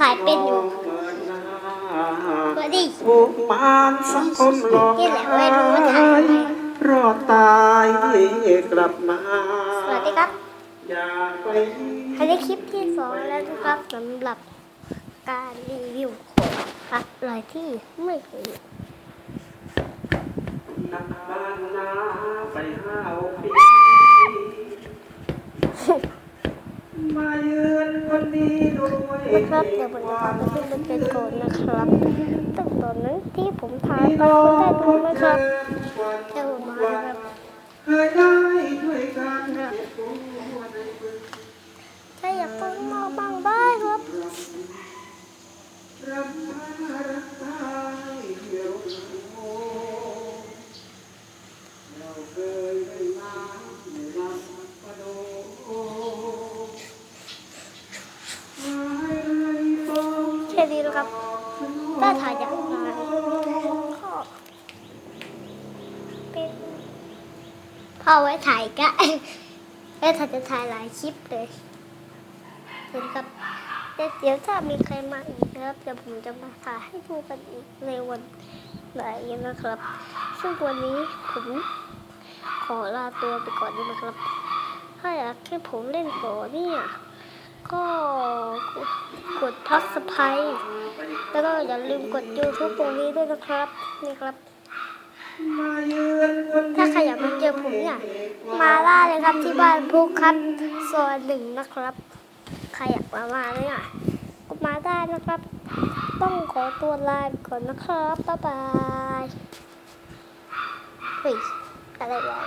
ถ่ายเป็นอยู่สวัสดีถูกมารสังคมหลอกนี่แหละไม่รู้ว่าถ่ายอะไรรอดตายกลับมาสวัสดีครับอย่าไปอันนี้คลิปที่สองแล้วนะครับสำหรับการรีวิวของอะไรที่ไม่เคยเห็นนักบ้านนาไปห้าวปีมายืนคนดีด้วย นะครับเดี๋ยวผมจะพาไปขึ้นรถเป็นโกนนะครับตั้งตอนนั้นที่ผมทานก็ได้ดูนะครับเดี๋ยวมานครับเคยได้ด้วยกันในมือถ้าอยากฟังมาบางได้ครับ รักมารักตายเดียวโอ้เราเคยได้มาในลำปะโดไม่เลยฟ้อง แครับถ้าถ่ายอย่างไรก็เป็นพอไว้ถ่ายก็แล้วถ้าจะถ่ายหลายคลิปเลยเห็นครับเดี๋ยวถ้ามีใครมาอีกนะครับเดี๋ยวผมจะมาถ่ายให้ดูกันอีกในวันไหนนะครับ ซึ่งวันนี้ผมขอลาตัวไปก่อนนะครับ ถ้าอยากให้ผมเล่นต่อเนี่ย ก็กดทักสไคร แล้วก็อย่าลืมกด YouTube ตรงนี้ด้วยนะครับนี่ครับมายืนคนถ้าใครอยากมาเจอผมเนี่ยมาล่าเลยครับที่บ้านพุกครับซอยหนึ่งนะครับ ใครอยากมามาเนี่ยก็มาได้นะครับ ต้องขอตัวลาไปก่อนนะครับบ๊ายบายเฮ้ยอะไรวะ